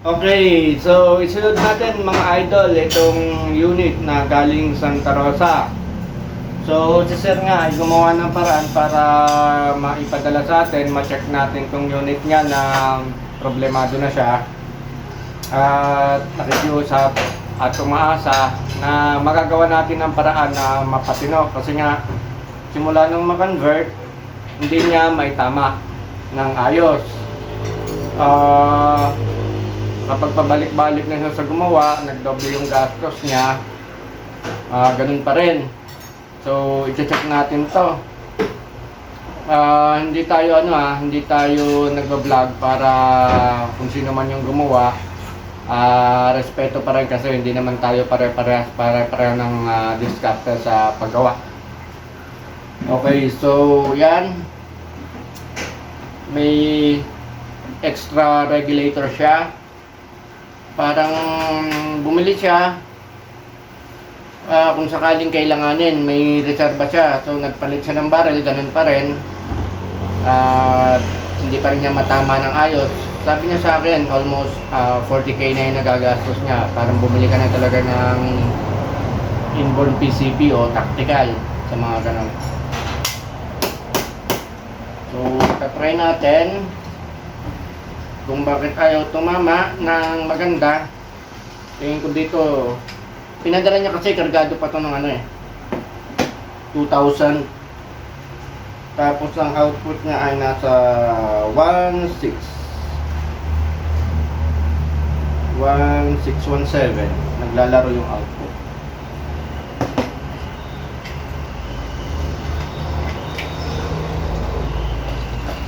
Okay, so isunod natin mga idol itong unit na galing Santa Rosa. So si Sir nga ay gumawa ng paraan para maipadala sa atin, ma-check natin kung unit niya na problemado na siya. At nakikiusap at umaasa na magagawa natin ng paraan na mapatino kasi nga simula nung ma-convert hindi niya may tama ng ayos. Ah kapag pabalik-balik na siya sa gumawa, nagdoble yung gastos niya, ah ganun pa rin. So, i-check natin to. Ah, hindi tayo ano ah, hindi tayo nagba-vlog para kung sino man yung gumawa. Ah, respeto pa rin kasi hindi naman tayo pare-parehas pare-pareho ng ah, diskarte sa paggawa. Okay, so yan. May extra regulator siya parang bumili siya ah, kung sakaling kailanganin may reserva siya. So nagpalit siya ng barrel ganun pa rin. At hindi pa rin niya matama ng ayos. Sabi niya sa akin almost ah, 40k na yung nagagastos niya. Parang bumili ka na talaga ng inborn PCP o tactical sa mga ganun. So tatry natin kung bakit ayaw tumama ng maganda tingin ko dito pinadala niya kasi kargado pa to ng ano eh 2,000 tapos ang output niya ay nasa 1,6 1,617 naglalaro yung output.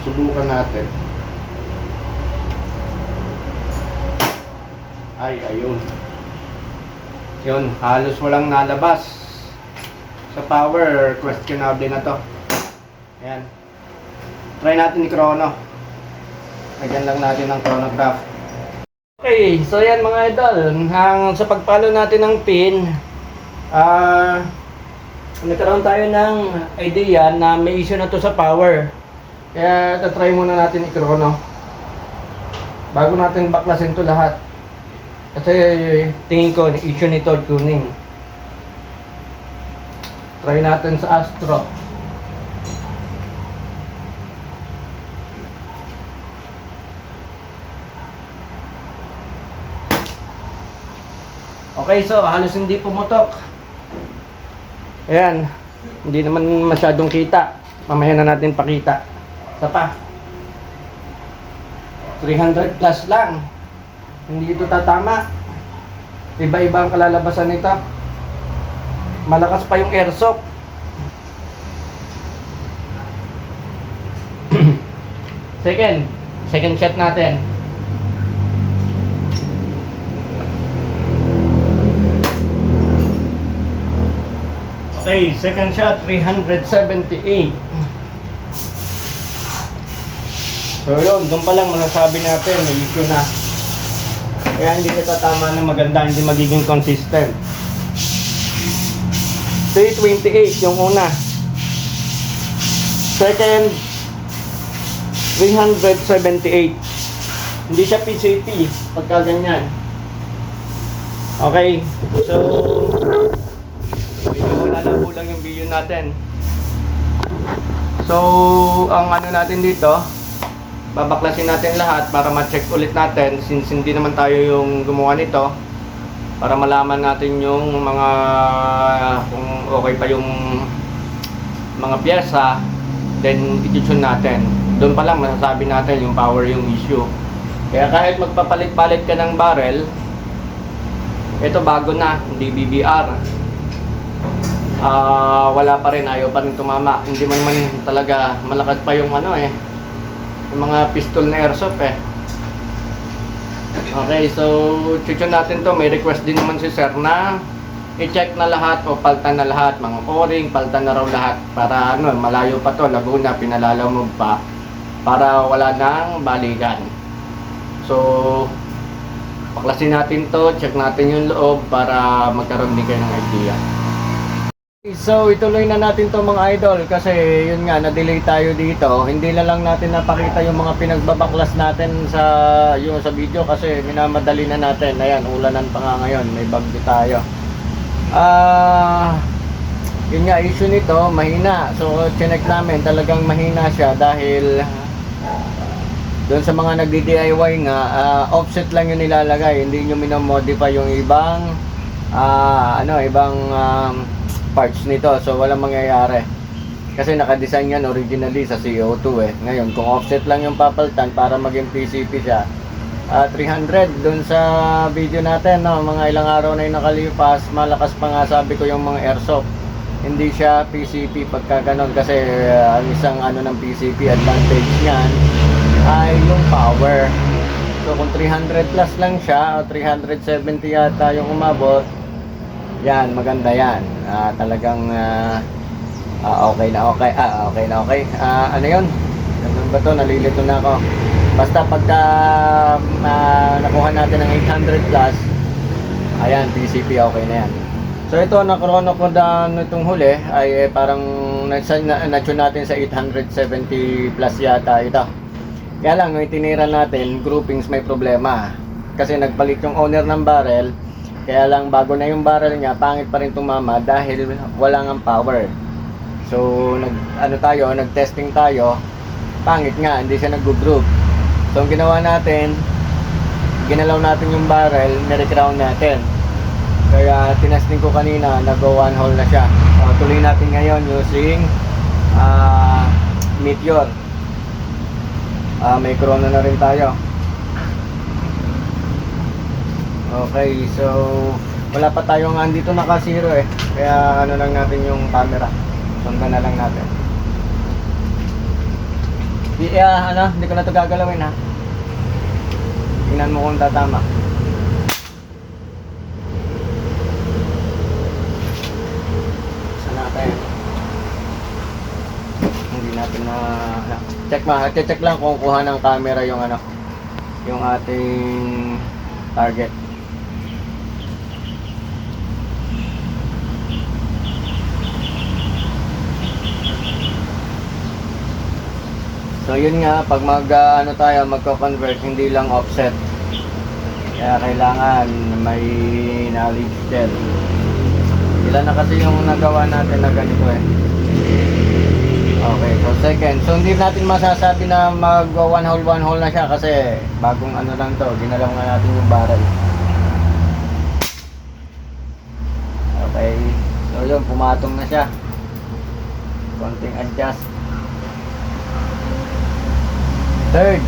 Subukan natin Ay, ayun. Yun, halos walang nalabas. Sa power, questionable na to. Ayan. Try natin ni Chrono. Lagyan lang natin ng chronograph. Okay, so yan mga idol. Hang, sa pagpalo natin ng pin, ah, nagkaroon tayo ng idea na may issue na to sa power. Kaya tatry muna natin i Chrono. Bago natin baklasin to lahat. Kasi tingin ko, issue nito tuning. Try natin sa Astro. Okay, so halos hindi pumutok. Ayan, hindi naman masyadong kita. Mamaya na natin pakita. Isa pa. 300 plus lang. Hindi ito tatama. Iba-iba ang kalalabasan nito. Malakas pa yung airsoft. second. Second shot natin. Okay, second shot, 378. So yun, doon pa lang masasabi natin, may issue na. Kaya hindi natatama na maganda, hindi magiging consistent. 328 yung una. Second, 378. Hindi siya PCP pagka ganyan. Okay, so malalabo lang yung video natin. So, ang ano natin dito, babaklasin natin lahat para ma-check ulit natin since hindi naman tayo yung gumawa nito para malaman natin yung mga kung okay pa yung mga pyesa then itutune natin. Doon pa lang masasabi natin yung power yung issue. Kaya kahit magpapalit-palit ka ng barrel ito bago na hindi BBR ah wala pa rin ayaw pa rin tumama. Hindi man man talaga malakas pa yung ano eh yung mga pistol na airsoft eh. Okay, so chuchun natin to. May request din naman si sir na i-check na lahat o paltan na lahat. Mga o-ring, paltan na raw lahat. Para ano, malayo pa to. Laguna, pinalalaw mo pa. Para wala nang balikan. So, paklasin natin to. Check natin yung loob para magkaroon din kayo ng idea. So ituloy na natin to mga idol kasi yun nga na-delay tayo dito. Hindi na lang natin napakita yung mga pinagbabaklas natin sa yung sa video kasi minamadali na natin. Ayan, ulanan pa nga ngayon, may bagyo tayo. Ah, yun nga issue nito, mahina. So chinek namin talagang mahina siya dahil doon sa mga nagdi-DIY nga, ah, offset lang yung nilalagay, hindi nyo minamodify yung ibang ah, ano, ibang um, parts nito. So walang mangyayari. Kasi naka-design yan originally sa CO2 eh. Ngayon, kung offset lang yung papalitan para maging PCP siya, ah, 300 doon sa video natin, no, mga ilang araw na yung nakalipas, malakas pa nga sabi ko yung mga airsoft. Hindi siya PCP pagka ganun kasi ah, ang isang ano ng PCP advantage niyan ay yung power. So kung 300 plus lang siya o 370 yata yung umabot, yan, maganda yan. Ah, talagang ah, ah, okay na okay. Ah, okay na okay. Ah, ano yun? Ano ba to? Nalilito na ako. Basta pagka ah, nakuha natin ng 800 plus, ayan, PCP okay na yan. So ito, nakrono ko na itong huli ay eh, parang na-tune na, na-tune natin sa 870 plus yata ito. Kaya lang, nung itinira natin, groupings may problema. Kasi nagpalit yung owner ng barrel, kaya lang bago na yung barrel niya, pangit pa rin tumama dahil wala nga power. So, nag, ano tayo, nag-testing tayo, pangit nga, hindi siya nag-group. So, ang ginawa natin, ginalaw natin yung barrel, nirecrown natin. Kaya tinesting ko kanina, nag-go one hole na siya. So, tuloy natin ngayon using ah Meteor. Ah, may corona na rin tayo. Okay, so wala pa tayong andito naka zero eh. Kaya ano lang natin yung camera. Sundan na lang natin. Di, ah, ano, hindi ko na ito gagalawin ha. Tingnan mo kung tatama. Natin na... ano. Check ma, check lang kung kuha ng camera yung ano, yung ating target. So yun nga, pag mag ah, ano tayo, magko-convert, hindi lang offset. Kaya kailangan may knowledge din. Ilan na kasi yung nagawa natin na ganito eh. Okay, so second. So hindi natin masasabi na mag one hole one hole na siya kasi bagong ano lang to, ginalaw nga natin yung barrel. Okay. So yun, pumatong na siya. Konting adjust. Third.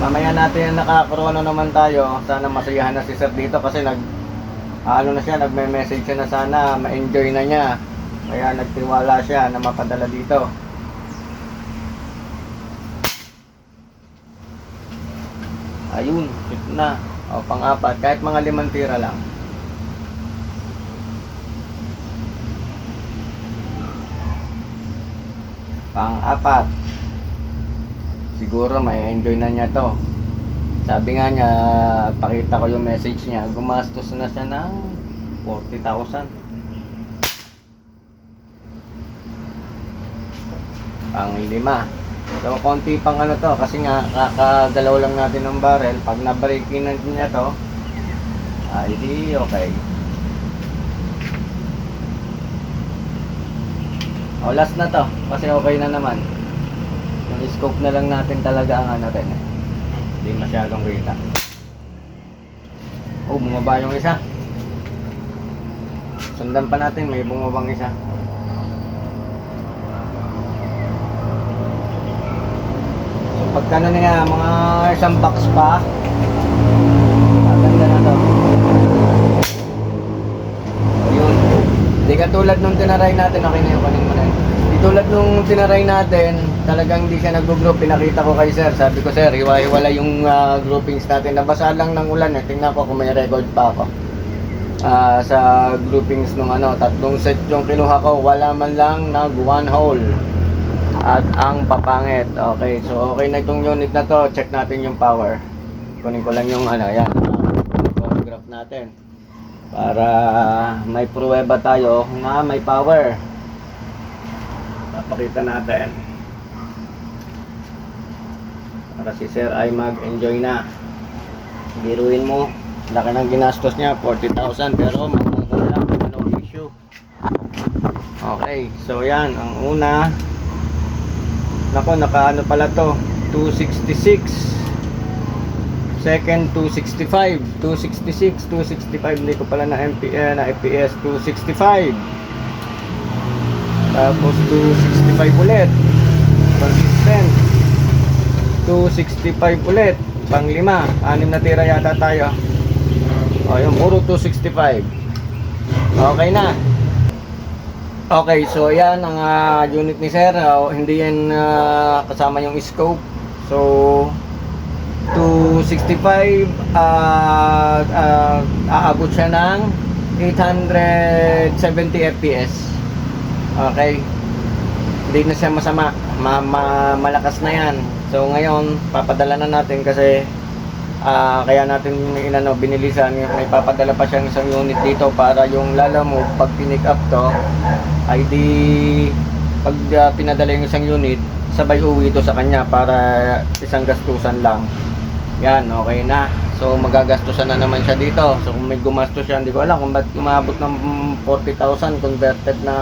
Mamaya natin nakakrono naman tayo. Sana masayahan na si Sir dito kasi nag ano na siya, nagme-message siya na sana ma-enjoy na niya. Kaya nagtiwala siya na mapadala dito. Ayun, hit na. O, pang-apat. Kahit mga limang tira lang. Pang-apat. Siguro may enjoy na niya to. Sabi nga niya, pakita ko yung message niya, gumastos na siya ng 40,000. Pang lima. So, konti pang ano to, kasi nga, kakagalaw lang natin ng barrel. Pag na-breaking na niya to, ay di okay. O, last na to, kasi okay na naman. Yung scope na lang natin talaga ang ano rin. Hindi masyadong kita. Oh, bumaba yung isa. Sundan pa natin, may bumabang isa. So, pagka na nga, mga isang box pa, maganda na to. Ayun. Katulad nung tinaray natin, okay na yung kanin mo na. Di tulad nung tinaray natin, talagang hindi siya nag-group. Pinakita ko kay sir. Sabi ko, sir, hiwa-hiwala yung ah, groupings natin. Nabasa lang ng ulan. Eh. Tingnan ko kung may record pa ako. Ah, sa groupings nung ano, tatlong set yung kinuha ko. Wala man lang nag one hole. At ang papangit. Okay, so okay na itong unit na to. Check natin yung power. Kunin ko lang yung ano, yan. Photograph natin. Para may pruweba tayo na may power. Papakita natin. Para si Sir ay mag-enjoy na. Biruin mo, laki ng ginastos niya, 40,000 pero magmumula lang, no issue. Okay, so yan, ang una, nako, nakaano pala to, 266. Second, 265. 266, 265, hindi ko pala na MPN, na FPS, 265. Tapos 265 ulit. Consistent. 265 ulit. Pang lima. Anim na tira yata tayo. O, yung puro 265. Okay na. Okay, so yan ang ah, unit ni Sir. Ah, hindi yan ah, kasama yung scope. So, 265 ah ah, aabot siya ng 870 fps. Okay. Hindi na siya masama. Ma, ma- malakas na yan. So ngayon, papadala na natin kasi ah, kaya natin inano binilisan may papadala pa siyang isang unit dito para yung lala mo pag pinick up to ay di pag ah, pinadala yung isang unit sabay uwi ito sa kanya para isang gastusan lang yan okay na. So magagastusan na naman siya dito. So kung may gumastos siya hindi ko alam kung ba't umabot ng 40,000 converted na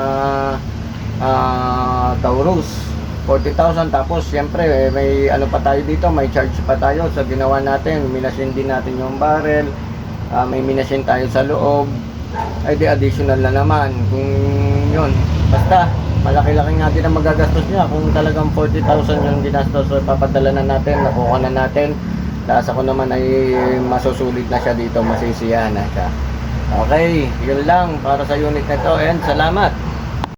ah Taurus. 40,000 tapos siyempre eh, may ano pa tayo dito may charge pa tayo sa ginawa natin. Minasin din natin yung barrel ah, may minasin tayo sa loob. Ay di additional na naman. Kung yun basta malaki-laki nga din ang magagastos niya. Kung talagang 40,000 yung ginastos so papadala na natin nakuha na natin tapos ako naman ay masusulit na siya dito masisiyahan na siya. Okay yun lang para sa unit na to and salamat